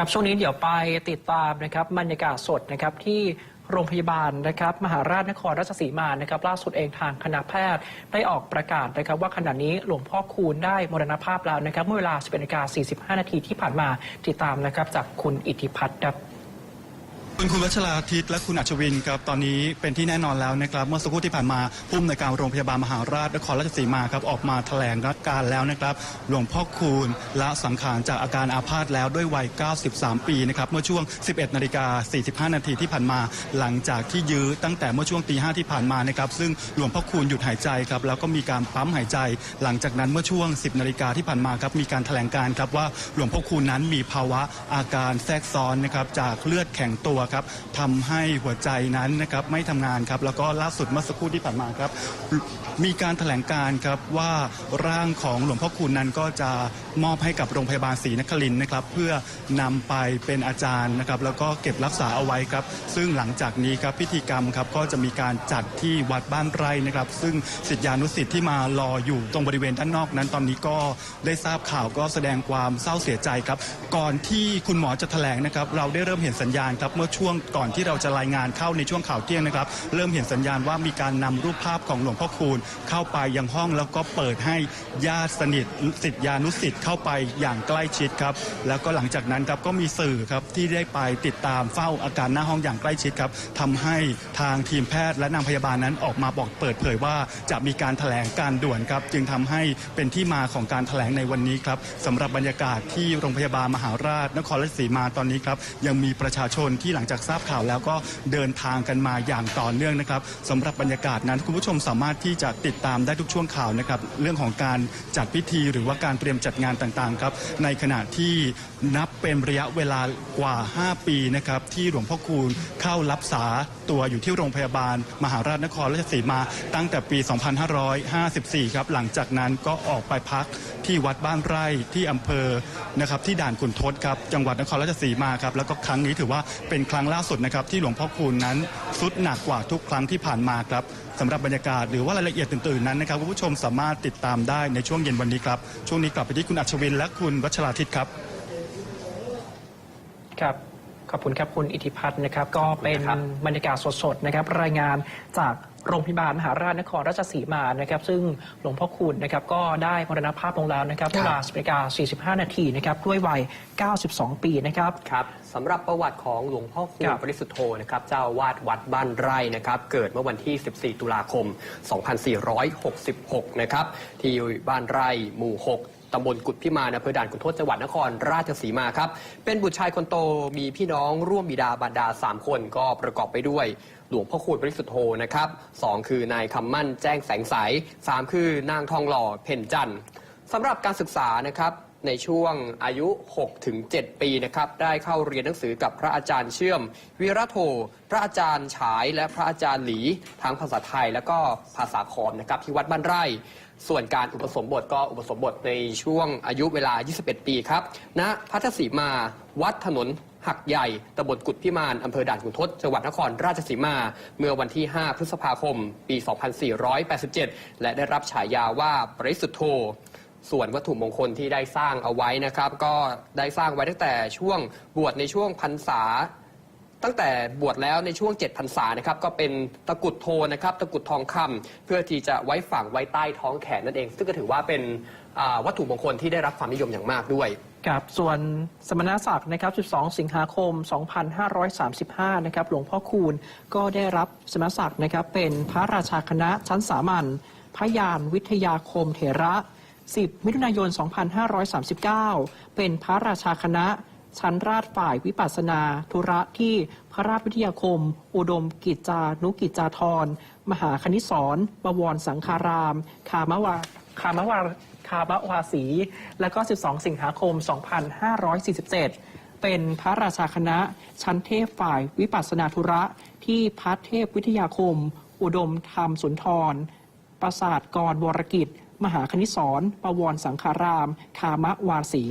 ครับช่วงนี้เดี๋ยวไปติดตามนะครับบรรยากาศสดนะครับที่โรงพยาบาลนะครับมหาราชนครราชสีมานะครับล่าสุดเองทางคณะแพทย์ได้ออกประกาศนะครับว่าขณะนี้หลวงพ่อคูณได้มรณภาพแล้วนะครับเมื่อเวลา11นาฬิกา45 นาทีที่ผ่านมาติดตามนะครับจากคุณอิทธิพัฒน์ครับ คุณคุณวัชราทิตและคุณอัชวินครับตอนนี้เป็นที่แน่นอนแล้วนะครับเมื่อสักครู่ที่ผ่านมาผู้อำนวยการโรงพยาบาลมหาราชนครราชสีมาครับออกมาแถลงรับการแล้วนะครับหลวงพ่อคูณละสังขารจากอาการอาพาธแล้วด้วยวัย 93 ปีนะครับเมื่อช่วง 11นาฬิกา45 นาทีที่ผ่านมา หลังจากที่ยื้อตั้งแต่เมื่อช่วงตีห้าที่ผ่านมานะครับซึ่งหลวงพ่อคูณหยุดหายใจครับแล้วก็มีการปั๊มหายใจ หลังจากนั้นเมื่อช่วง 10นาฬิกาที่ผ่านมาครับมีการแถลงการครับว่าหลวงพ่อคูณนั้นมีภาวะอาการแทรกซ้อนนะครับจากเลือดแข็งตัวครับทำให้หัวใจนั้นนะครับไม่ทำงานครับแล้วก็ล่าสุดเมื่อสักครู่ที่ผ่านมาครับ มีการแถลงการครับว่าร่างของหลวงพ่อคูณนั้นก็จะมอบให้กับโรงพยาบาลศรีนครินนะครับ เพื่อนำไปเป็นอาจารย์นะครับ แล้วก็เก็บรักษาเอาไว้ครับ ซึ่งหลังจากนี้ครับพิธีกรรมครับก็จะมีการจัดที่วัดบ้านไร่นะครับ ซึ่งศิษยานุศิษย์ที่มารออยู่ตรงบริเวณด้านนอกนั้นตอนนี้ก็ได้ทราบข่าวก็แสดงความเศร้าเสียใจครับ ก่อนที่คุณหมอจะแถลงนะครับ เราได้เริ่มเห็นสัญญาณครับเมื่อช่วงก่อนที่เราจะรายงานเข้าในช่วงข่าวเที่ยงนะครับ เริ่มเห็นสัญญาณว่ามีการนำรูปภาพของหลวงพ่อคูณ เข้าไปยังห้องแล้วก็เปิดให้ญาติสนิทศิษยานุศิษย์เข้าไปอย่างใกล้ชิดครับแล้วก็หลังจากนั้นครับก็มีสื่อครับที่ได้ไปติดตามเฝ้าอาการหน้าห้องอย่างใกล้ชิดครับทำให้ทางทีมแพทย์และนางพยาบาลนั้นออกมาบอกเปิดเผยว่าจะมีการแถลงการด่วนครับ จึงทำให้เป็นที่มาของการแถลงในวันนี้ครับสำหรับบรรยากาศที่โรงพยาบาลมหาราชนครราชสีมาตอนนี้ครับยังมีประชาชนที่หลังงจากทราบข่าวแล้วก็เดินทางกันมาอย่างต่อเนื่องนะครับสำหรับบรรยากาศนั้นคุณผู้ชมสามารถที่จะติดตามได้ทุกช่วงข่าวนะครับเรื่องของการจัดพิธีหรือว่าการเตรียมจัดงานต่างๆครับในขณะที่นับเป็นระยะเวลากว่า 5 ปีนะครับที่หลวงพ่อคูณเข้ารับษาตัวอยู่ที่โรงพยาบาล มหาราชนครราชสีมาตั้งแต่ปี 2554 ครับหลังจากนั้นก็ออกไปพักที่วัดบ้านไร่ที่อำเภอนะครับที่ด่านขุนทดครับจังหวัดนครราชสีมาครับแล้วก็ครั้งนี้ถือว่าเป็นคครั้งล่าสุดนะครับที่หลวงพ่อคูณนั้นสุดหนักกว่าทุกครั้งที่ผ่านมาครับสำหรับบรรยากาศหรือว่ารายละเอียดอื่นๆนั้นนะครับคุณผู้ชมสามารถติดตามได้ในช่วงเย็นวันนี้ครับช่วงนี้กลับไปที่คุณอัชวินและคุณวัชราทิตครับครับ ขอบคุณครับคุณอิทธิพัฒน์นะครับ ก็เป็นครับบรรยากาศสดๆนะครับ รายงานจากโรงพยาบาลมหาราชนครราชสีมานะครับ ซึ่งหลวงพ่อคูณนะครับก็ได้มรณภาพลงแล้วนะครับเวลา10นาฬิกา45 นาทีนะครับด้วยวัย 92 ปีนะครับครับสำหรับประวัติของหลวงพ่อคูณครับปริสุทธโธนะครับเจ้าอาวาดวัดบ้านไร่นะครับ เกิดเมื่อวันที่ 14 ตุลาคม 2466 นะครับ ที่บ้านไร่หมู่ 6 ตำบลกุดพิมานอำเภอด่านขุนทดจังหวัดนครราชสีมาครับ เป็นบุตรชายคนโตมีพี่น้องร่วมบิดาบรรดา 3 คนก็ประกอบไปด้วย หลวงพ่อคูณปริสุทธโธนะครับสองคือนายคำมั่นแจ้งแสงใสสามคือนางทองหล่อเพ่นจันทร์สำหรับการศึกษานะครับ ในช่วงอายุ6ถึง7ปีนะครับได้เข้าเรียนหนังสือกับพระอาจารย์เชื่อมวีระโท พระอาจารย์ฉาย และพระอาจารย์หลีทั้งภาษาไทยและก็ภาษาคอมนะครับที่วัดบ้านไร่ ส่วนการอุปสมบทก็อุปสมบทในช่วงอายุเวลา 21 ปีครับณพัทสีมาวัดถนนหักใหญ่ตำบลกุดพิมานอำเภอด่านขุนทด จังหวัดนครราชสีมา เมื่อวันที่ 5 พฤษภาคม ปี 2487 และได้รับฉายาว่าปริสุทธโธ ส่วนวัตถุมงคลที่ได้สร้างเอาไว้นะครับ ก็ได้สร้างไว้ตั้งแต่ช่วงบวชในช่วงพรรษา ตั้งแต่บวชแล้วในช่วง7พรรษานะครับก็เป็นตะกุดโทนะครับตะกุดทองคำเพื่อที่จะไว้ฝังไว้ใต้ท้องแขนนั่นเอง ซึ่งก็ถือว่าเป็นวัตถุมงคลที่ได้รับความนิยมอย่างมากด้วยครับส่วนสมณศักดิ์นะครับ 12 สิงหาคม 2535 นะครับ หลวงพ่อคูณก็ได้รับสมณศักดิ์นะครับ เป็นพระราชาคณะชั้นสามัญพระยานวิทยาคมเถระ 10 มิถุนายน 2539 เป็นพระราชาคณะ ชั้นราชฝ่ายวิปัสนา ธุระที่พระราชวิทยาคม อุดมกิจจานุกิจจาธร มหาคณิสรบวรสังคาราม คามวาคามวาคามวาสี และก็ 12 สิงหาคม 2547 เป็นพระราชาคณะ ชั้นเทพฝ่ายวิปัสนาธุระ ที่พัฒเทพวิทยาคม อุดมธรรมสุนทร ปราสาทกรวรกิจ มหาคณิสรประวรสังคาราม คามวาสี